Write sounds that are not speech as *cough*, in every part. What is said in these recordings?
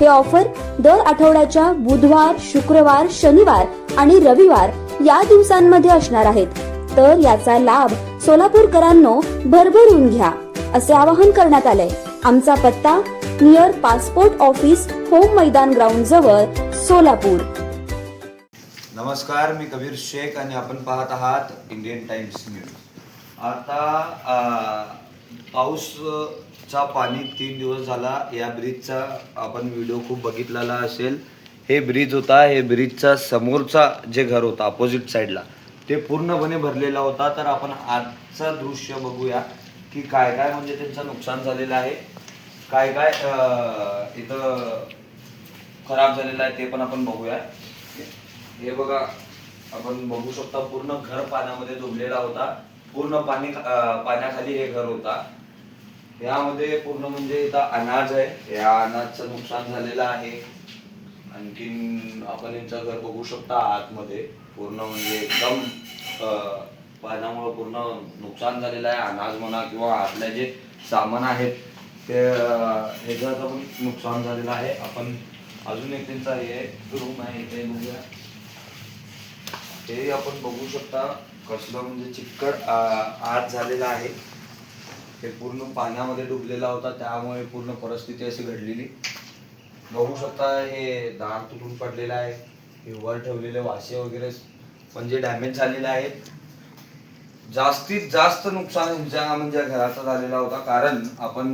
हे ऑफर दर आठवड्याच्या बुधवार शुक्रवार शनिवार आणि रविवार या दिवसांमध्ये असणार आहेत. तर याचा लाभ सोलापूरकरांनो भरभरून घ्या असे आवाहन करण्यात आले आमचा पत्ता near passport office home Maidan ground जवळ सोलापूर. नमस्कार मी कबीर शेख आणि आपण पाहत आहात इंडियन टाइम्स न्यूज. आता पाऊस चा पाणी तीन दिवस झाला या ब्रिजचा आपण व्हिडिओ खूप बघितलेला असेल. हे ब्रिज होता हे ब्रिजचा समोरचा जे घर होता अपोजिट साईडला ते पूर्णपणे भरलेला होता. तर आपण आजचं दृश्य बघूया की काय काय म्हणजे त्यांचं नुकसान झालेलं आहे. काय काय इथं खराब झालेलं आहे ते पण आपण बघूया. हे बघा आपण बघू शकता पूर्ण घर पाण्यामध्ये डुबलेला होता. पूर्ण पाणी पाण्याखाली हे घर होता. यामध्ये पूर्ण म्हणजे इथं अनाज आहे. या अनाजचं नुकसान झालेलं आहे. आणखीन आपण यांचं घर बघू शकता आतमध्ये. पूर्ण म्हणजे एकदम पाण्यामुळं पूर्ण नुकसान झालेलं आहे. अनाज म्हणा किंवा आतले जे सामान आहेत ते अं, ह्याचं पण नुकसान झालेलं आहे. आपण अजून एक त्यांचा हे रूम आहे ते बघूया. हे आपण बघू शकता कसलं म्हणजे चिकट आ- आत झालेलं आहे. हे पूर्ण पाण्यामध्ये डुबलेला होता त्यामुळे पूर्ण परिस्थिती अशी घडलेली. बघू शकता हे दार तुटून पडलेलं आहे हे वर ठेवलेले वासे वगैरे म्हणजे डॅमेज झालेले आहेत. जास्तीत जास्त नुकसान यांच्या म्हणजे घराचा झालेला होता कारण आपण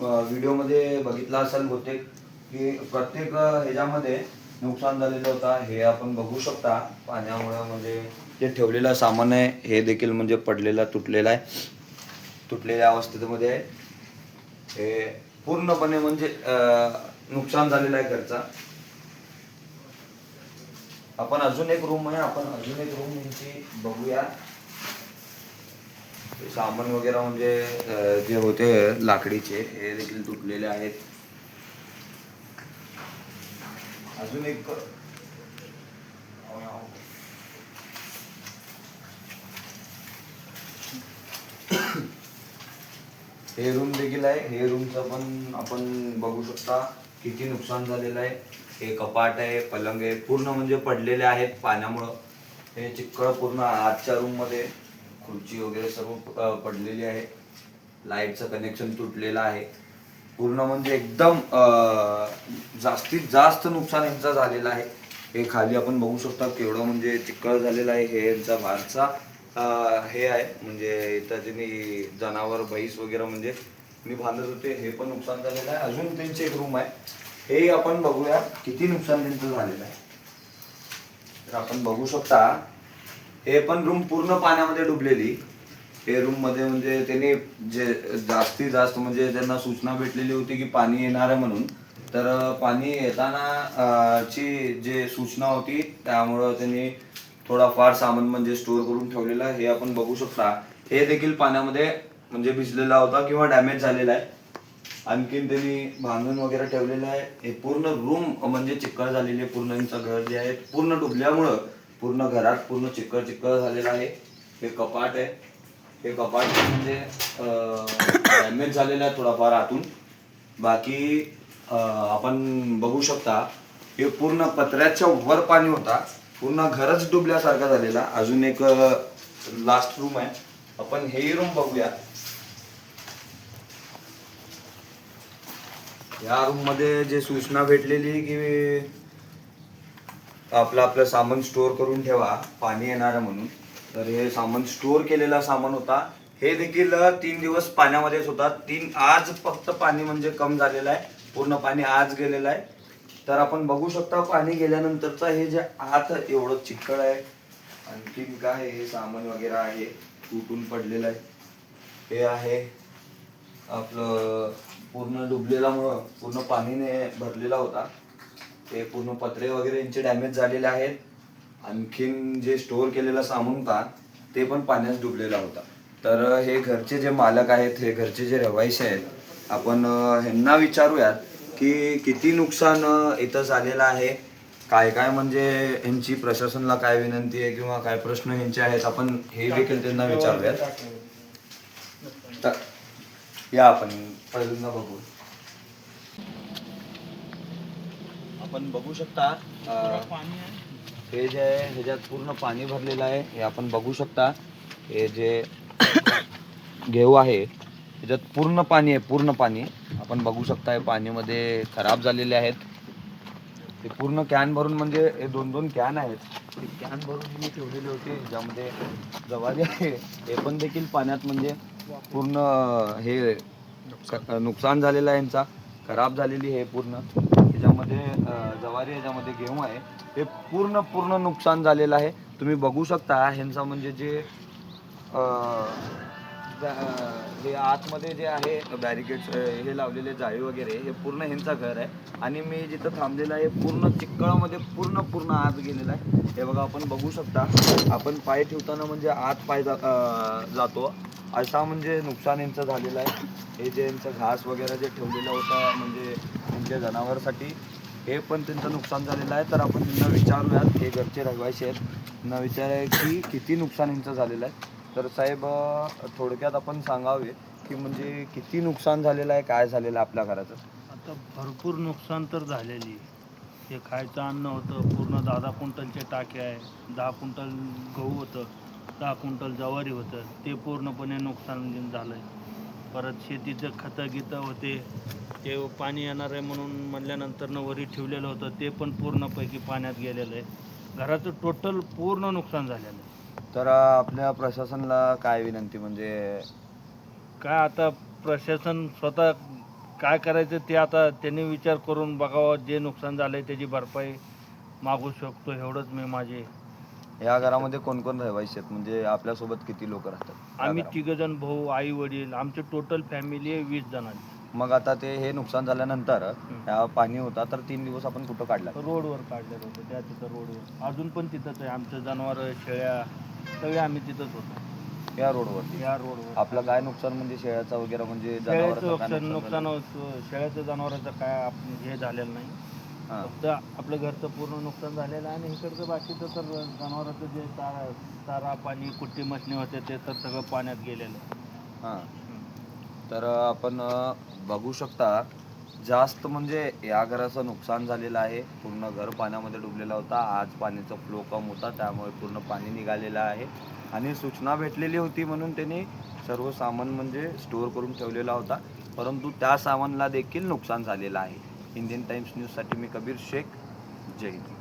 व्हिडिओमध्ये बघितला असेल बहुतेक की प्रत्येक ह्याच्यामध्ये नुकसान झालेलं होतं. हे आपण बघू शकता पाण्यामुळे म्हणजे जे ठेवलेलं सामान आहे हे देखील म्हणजे पडलेला तुटलेला आहे. तुटलेल्या अवस्थेमध्ये आहे. हे पूर्णपणे म्हणजे नुकसान झालेलं आहे घरचा. आपण अजून एक रूम आहे आपण अजून एक रूम यांची बघूया. सामान वगैरे म्हणजे जे होते लाकडीचे हे देखील तुटलेले आहेत. अजून एक हे रूम देखील आहे. हे रूमचं पण आपण बघू शकता किती नुकसान झालेलं आहे. हे कपाट आहे पलंग आहे पूर्ण म्हणजे पडलेले आहेत पाण्यामुळं. हे चिक्कळ पूर्ण आजच्या रूममध्ये खुर्ची वगैरे सर्व पडलेली आहे. लाईटचं कनेक्शन तुटलेलं आहे. पूर्ण म्हणजे एकदम जास्तीत जास्त नुकसान यांचं झालेलं आहे. हे खाली आपण बघू शकता केवढं म्हणजे चिक्कळ झालेलं आहे. हे यांचा बाहेरचा हे आहे म्हणजे इथं ज्यांनी जनावर बैस वगैरे म्हणजे मी बांधत होते हे पण नुकसान झालेलं आहे. अजून त्यांचे एक रूम आहे. हे आपण बघूया किती नुकसान त्यांचं झालेलं आहे. तर आपण बघू शकता हे पण रूम पूर्ण पाण्यामध्ये डुबलेली. हे रूममध्ये म्हणजे त्यांनी जे जास्तीत जास्त म्हणजे त्यांना सूचना भेटलेली होती की पाणी येणार आहे म्हणून. तर पाणी येताना ची जे सूचना होती त्यामुळं त्यांनी थोडाफार सामान म्हणजे स्टोअर करून ठेवलेला आहे. हे आपण बघू शकता. हे देखील पाण्यामध्ये म्हणजे भिजलेला होता किंवा डॅमेज झालेला आहे. आणखीन त्यांनी बांधून वगैरे ठेवलेलं आहे. हे पूर्ण रूम म्हणजे चिक्कळ झालेली आहे. पूर्ण घर जे आहे पूर्ण डुबल्यामुळं पूर्ण घरात पूर्ण चिक्कळ चिक्कळ झालेलं आहे. हे कपाट आहे. हे कपाट म्हणजे डॅमेज झालेलं आहे थोडाफार आतून. बाकी आपण बघू शकता हे पूर्ण पत्र्याच्या वर पाणी होता. पूर्ण घरच डुबल्यासारखा झालेला. अजून एक लास्ट रूम आहे. आपण हे रूम बघूया. या रूममध्ये जे सूचना भेटलेली की आपलं आपलं सामान स्टोअर करून ठेवा. पाणी येणार म्हणून. तर हे सामान स्टोअर केलेला सामान होता. हे देखील तीन दिवस पाण्यामध्येच होता. तीन आज फक्त पाणी म्हणजे कम झालेलं आहे. पूर्ण पाणी आज गेलेलं आहे. तर आपण बघू शकता पाणी गेल्यानंतरचं हे जे आत एवढं चिक्कळ आहे आणखीन काय हे सामान वगैरे आहे तुटून पडलेलं आहे. हे आहे आपलं पूर्ण डुबलेल्यामुळं पूर्ण पाणीने भरलेला होता. हे पूर्ण पत्रे वगैरे यांचे डॅमेज झालेले आहेत. आणखीन जे स्टोअर केलेला सामान होता ते पण पाण्यात डुबलेला होता. तर हे घरचे जे मालक आहेत हे घरचे जे रहिवासी आहेत आपण ह्यांना विचारूयात. की किती नुकसान इथं झालेलं आहे? काय काय म्हणजे ह्यांची प्रशासनाला काय विनंती आहे किंवा काय प्रश्न ह्यांचे आहेत? आपण हे देखील त्यांना विचारूयात. या आपण पहिल्यांदा बघू. आपण बघू शकता हे जे आहे ह्याच्यात पूर्ण पाणी भरलेलं आहे. हे आपण बघू शकता. हे जे *coughs* घेऊ आहे ह्याच्यात पूर्ण पाणी आहे पूर्ण पाणी. आपण बघू शकता पाणीमध्ये खराब झालेले आहेत. ते पूर्ण कॅन भरून म्हणजे हे दोन दोन कॅन आहेत. ते कॅन भरून मी ठेवलेले होते ज्यामध्ये जवारी आहे. हे पण देखील पाण्यात म्हणजे पूर्ण हे नुकसान. झालेलं आहे यांचा. खराब झालेली आहे पूर्ण. ह्याच्यामध्ये जवारी ह्याच्यामध्ये गेहूं आहे. हे पूर्ण पूर्ण नुकसान झालेलं आहे. तुम्ही बघू शकता ह्यांचा म्हणजे जे हे आतमध्ये जे आहे बॅरिकेड्स हे लावलेले जाळी वगैरे हे पूर्ण ह्यांचा घर आहे. आणि मी जिथं थांबलेलं आहे पूर्ण चिक्कळामध्ये पूर्ण पूर्ण आत गेलेलं आहे. हे बघा आपण बघू शकता. आपण पाय ठेवताना म्हणजे आत पाय जा- जातो. असा म्हणजे नुकसान यांचं झालेलं आहे. हे जे यांचं घास वगैरे जे ठेवलेलं होतं म्हणजे त्यांच्या जनावरसाठी हे पण त्यांचं नुकसान झालेलं आहे. तर आपण त्यांना विचारूयात हे घरचे रहिवासी आहेत. त्यांना विचारूया की किती नुकसान यांचं झालेलं आहे. तर साहेब थोडक्यात आपण सांगावे की म्हणजे किती नुकसान झालेलं आहे काय झालेलं आहे आपल्या घराचं? आता भरपूर नुकसान तर झालेली ते खायचं अन्न होतं पूर्ण दहा दहा क्विंटलचे टाके आहे दहा क्विंटल गहू होतं दहा क्विंटल ज्वारी होतं ते पूर्णपणे नुकसान म्हणजे झालं आहे परत शेतीचं खतं गितं होते ते पाणी येणार आहे म्हणून म्हणल्यानंतर वरी ठेवलेलं होतं ते पण पूर्णपैकी पाण्यात गेलेलं आहे. घराचं टोटल पूर्ण नुकसान झालेलं आहे. तर आपल्या प्रशासनाला काय विनंती म्हणजे? काय आता प्रशासन स्वतः काय करायचं ते आता त्यांनी विचार करून बघावं जे नुकसान झालंय त्याची भरपाई मागू शकतो एवढंच मी माझे. या घरामध्ये कोण कोण रहिवासी आहेत? म्हणजे आपल्यासोबत किती लोक राहतात? आम्ही घरामध्ये? तिघजण भाऊ आई वडील आमची टोटल फॅमिली आहे वीस जणांची. मग आता ते हे नुकसान झाल्यानंतर ह्या पाणी होता तर तीन दिवस आपण कुठं काढला? रोडवर काढलेलं होतं त्या तिथं रोडवर. अजून पण तिथंच आहे आमचं जनावर शेळ्या सगळे आम्ही तिथंच होतो. या रोडवरती? या रोडवर. आपलं काय नुकसान म्हणजे शेळ्याचं वगैरे म्हणजे शेळ्याचं जनावरांचं काय नुकसान नुकसान? होतं. शेळ्याचं जनावरांचं काय आप- हे झालेलं नाही. हां. फक्त आपलं घरचं पूर्ण नुकसान झालेलं आहे आणि इकडचं बाकीचं तर जनावरांचं जे चारा चारा पाणी कुट्टी मशनी होते ते तर सगळं पाण्यात गेलेलं आहे. हां. तर आपण बघू शकता जास्त म्हणजे या घराचं नुकसान झालेलं आहे. पूर्ण घर पाण्यामध्ये डुबलेला होता. आज पाण्याचा फ्लो कम होता त्यामुळे पूर्ण पाणी निघालेलं आहे. आणि सूचना भेटलेली होती म्हणून त्यांनी सर्व सामान म्हणजे स्टोअर करून ठेवलेला होता. परंतु त्या सामानला देखील नुकसान झालेलं आहे. इंडियन टाइम्स न्यूजसाठी मी कबीर शेख. जय हिंद.